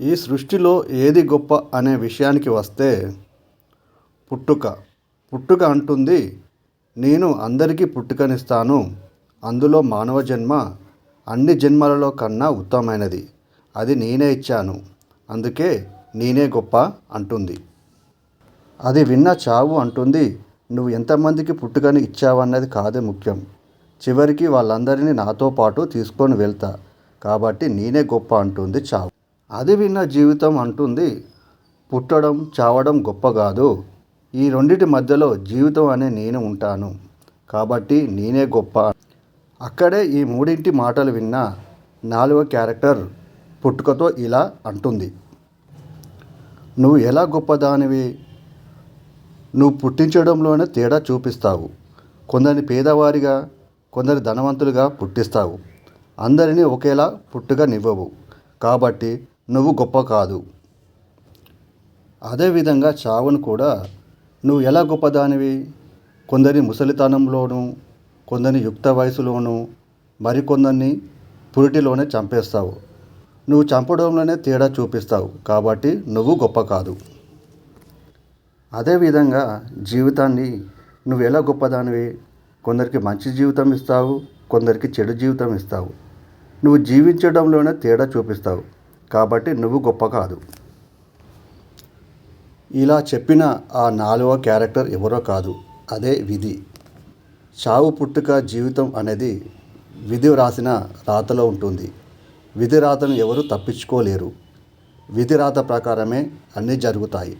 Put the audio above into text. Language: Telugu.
ఈ సృష్టిలో ఏది గొప్ప అనే విషయానికి వస్తే పుట్టుక. పుట్టుక అంటుంది నేను అందరికీ పుట్టుకనిస్తాను. అందులో మానవ జన్మ అన్ని జన్మలలో కన్నా ఉత్తమమైనది. అది నేనే ఇచ్చాను. అందుకే నేనే గొప్ప అంటుంది. అది విన్న చావు అంటుంది నువ్వు ఎంతమందికి పుట్టుకని ఇచ్చావన్నది కాదే ముఖ్యం. చివరికి వాళ్ళందరినీ నాతో పాటు తీసుకొని వెళ్తా. కాబట్టి నేనే గొప్ప అంటుంది చావు. అది విన్న జీవితం అంటుంది పుట్టడం చావడం గొప్ప కాదు. ఈ రెండిటి మధ్యలో జీవితం అనే నేను ఉంటాను. కాబట్టి నేనే గొప్ప. అక్కడే ఈ మూడింటి మాటలు విన్న నాలుగో క్యారెక్టర్ పుట్టుకతో ఇలా అంటుంది నువ్వు ఎలా గొప్పదానివి? నువ్వు పుట్టించడంలోనే తేడా చూపిస్తావు. కొందరిని పేదవారిగా కొందరి ధనవంతులుగా పుట్టిస్తావు. అందరినీ ఒకేలా పుట్టుగా నివ్వవు కాబట్టి నువ్వు గొప్ప కాదు. అదేవిధంగా చావును కూడా నువ్వు ఎలా గొప్పదానివి? కొందరి ముసలితనంలోనూ కొందరిని యుక్త వయసులోనూ మరికొందరిని పురిటిలోనే చంపేస్తావు. నువ్వు చంపడంలోనే తేడా చూపిస్తావు. కాబట్టి నువ్వు గొప్ప కాదు. అదేవిధంగా జీవితాన్ని నువ్వు ఎలా గొప్పదానివి? కొందరికి మంచి జీవితం ఇస్తావు కొందరికి చెడు జీవితం ఇస్తావు. నువ్వు జీవించడంలోనే తేడా చూపిస్తావు. కాబట్టి నువ్వు గొప్ప కాదు. ఇలా చెప్పిన ఆ నాలుగవ క్యారెక్టర్ ఎవరో కాదు. అదే విధి. చావు పుట్టుక జీవితం అనేది విధి రాసిన రాతలో ఉంటుంది. విధి రాతను ఎవరు తప్పించుకోలేరు. విధి రాత ప్రకారమే అన్నీ జరుగుతాయి.